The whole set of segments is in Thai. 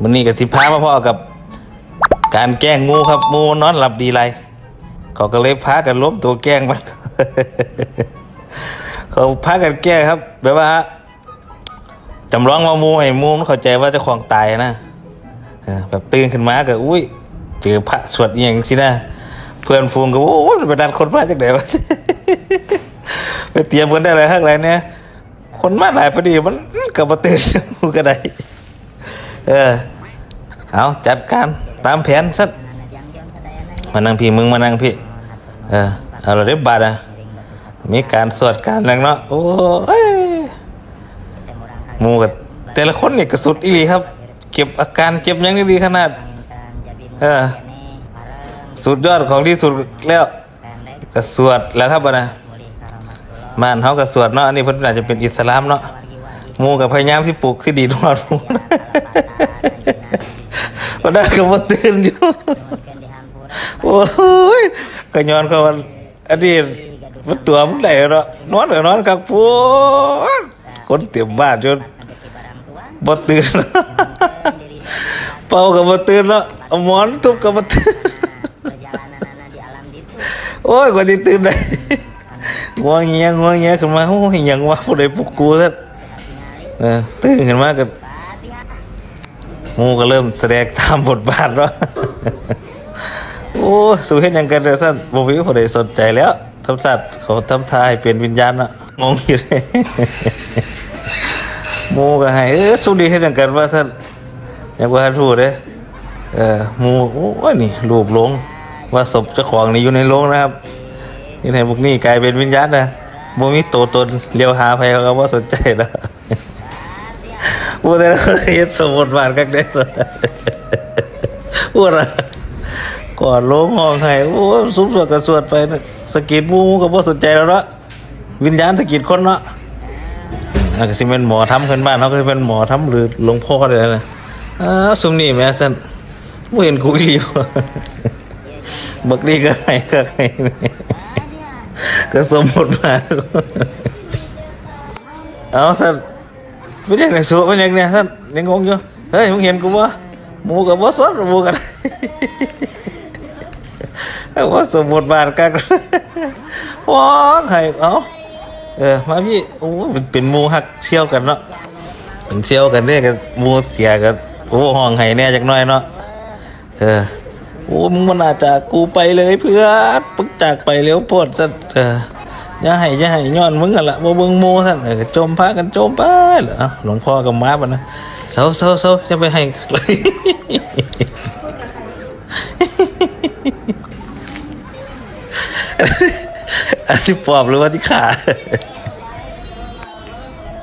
มันนี่กับสิพามาพ่อกับ การแกล้งงูครับงูนอนหลับดีไรเขาก็เลยพากันล้มตัวแกล้งมัน เขาพากันแกล้งครับ แบบว่าจำลองว่ามูไอ้มูมันเข้าใจว่าจะของตายนะแบบตื่นขึ้นมาก็อุ้ยเจอพระสวดอย่างสินะเพื่อนฟูงก็โอ้ยไปดันคนมาจากไหนวะไปเตรียมกันได้เลยข้างไรเนี่ยคนมาหลายพอดีมันกับมาตื่นมูก็ได้ เออ เอาจัดการตามแผนสักมานั่งพี่มึงมานั่งพี่ เออเอาเราได้บาทอะมีการสวดการนั่งเนาะโอ้ยมูกับแต่ละคนเนี่ยกระสุดอีหลีครับ เก็บอาการเจ็บยังได้ดีขนาด เออ สุดยอดของที่สุดแล้วกระสวดแล้วครับนะบ้านเขากระสวดเนาะอันนี้เพิ่นอาจจะเป็นอิสลามเนาะมูกับพยายามที่ปลูกที่ดีนอนหมู ก็ได้ก็มาตื่นอยู่ โอ้ยก็ย้อนเขาว่าอันนี้มันตัวมันไหนเนาะนอนก็นอนกับพูดคนเต็มบ้านจนบ่ตื่นเป่าก็บ่ตื่นเนาะหมอนทุบก็บ่ตื่นโอ้ยกว่าจะตื่นได้ง่วงเงี้ยง่วงเงี้ยขึ้นมาโอ้ยยังวะผู้ใดปลุกกูซะเออตื่นขึ้นมาก็ งูก็เริ่มแสดงตามบทบาทว่าโอ้สูเห็นยังกันเลยท่านบ่มีผู้ใดสนใจแล้วทำสัตว์เขาทำทายเป็นวิญญาณเนาะงงอยู่เลยมูก็ให้เออสู้ดีเห็นยังกันว่าท่านอยังว่าทูดเด้อเออมูโอ้ยนี่รูปลง ว่าศพเจ้าของนี่อยู่ในโรงนะครับนี่ในพวกนี้กลายเป็นวิญญาณนะบ่มีตัวตนเลียวหาไปเขาก็บ่สนใจแล้ว พูดแต่ละคนเห็นสมบทบาทกันเด้อพูดอะไรก่อนโลงห้องให้โอ้สุบสวดกับสวดไปนะสะกิดหมูหมูก็บ่สนใจแล้วเนาะวิญญาณสะกิดคนเนาะอาจจะสิเป็นหมอทำขึ้นบ้านเขาก็สิเป็นหมอทำหรือหลวงพ่อเลยนะอ้าวซุมนี่แม่สันบ่เห็นกูอีหลีบ่บักนี่ก็ให้ก็ให้ก็สมบทบาทเอาสัน ไม่ใช่ในสูไม่ใช่เนี่ยท่านยังงงอยู่เฮ้ยมึงเห็นกูวะหมูกับบ่สดหมูกันเอาว่าสมบทบาทกันว้างให้เอาเออมาพี่โอ้เป็นเป็นหมูหักเชี่ยวกันเนาะเป็นเชี่ยวกันเนี่ยกันหมูเตียกันโอ้ห้องไห้แน่จักหน่อยเนาะเออโอ้มึงมันอาจจากกูไปเลยเพื่อนปึ๊กจากไปเร็วโพดซะเออ อย่าให้อย่าให้ย้อนมึงกันละบ่เบิ่งโมท่านก็จมพากันจมไปเหรอเอ้าหลวงพ่อกับมาบ่นะเซาเซาเซาจะไปให้อาสิปอบหรือว่าที่ขา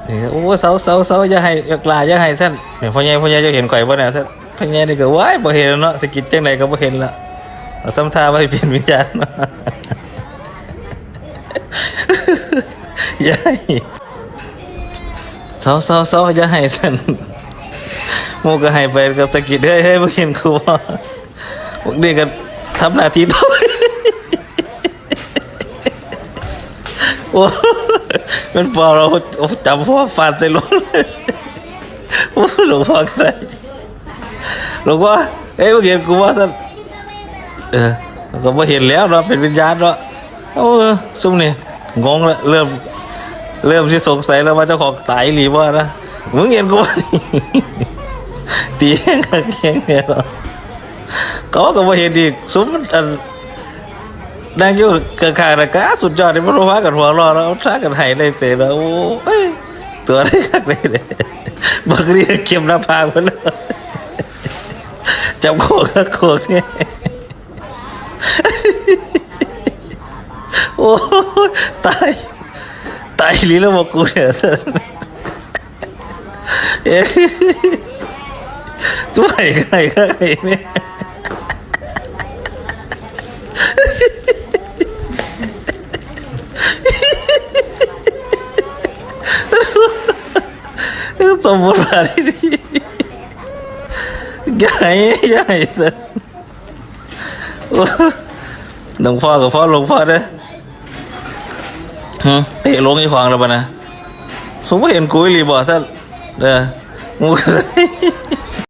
นี่โอ้เซาเซาเซาอย่าให้อย่ากลาอย่าให้ท่านเนี่ยพ่อใหญ่พ่อใหญ่จะเห็นไข่บ่เนี่ยท่านพ่อใหญ่นี่ก็ว้ายบ่เห็นแล้วเนาะสกิดจังไดก็บ่เห็นละเอาทำท่าว่าให้เป็นวิญญาณ เนาย่าให้เศร้าเศร้าเศร้าอย่าให้สันมูก็ให้ไปกับสะกิดเฮ้ยเฮ้ยบ่เห็นครูว่าพวกนี้ก็ทำหน้าที่ต่อไปโอ้เป็นปอเราจำพ่อฟาดใส่ลงโอ้หลวงพ่อก็ได้หลวงพ่อเฮ้ยบ่เห็นกูว่าสันเออก็บ่เห็นแล้วเนาะเป็นวิญญาณเนาะโอ้ซุ่มนี่งงแล้วเริ่ม เริ่มที่สงสัยแล้วว่าเจ้าของตายหรือว่านะมึงเห็นกูวะตีแข่งกับแข่งเนี่ยหรอเขาก็มาเห็นอีกสมมันอันนั่งอยู่เกลางๆนะกะสุดยอดเลยมันว่ากันหัวรอแล้วท่ากันไห้เลยเตะแล้วโอ้ยตัวได้คักเลยเนี่ยบักเรียเข็มหน้าผากไปแล้วจับโคกโคกเนี่ยโอ้ตาย ตายลีแล้วบกูเนี่ยเอ๊ะช่วยใครใครเนี่ยสมบูรณ์แบบนี้ใหญ่ใหญ่สุดหลวงพ่อกับพ่อหลวงพ่อเด้อ ฮะเตะลงยี่ขวางแล้วปะนะสมมติเห็นกูอีหลีบ่ถ้าเด้องูก็เลย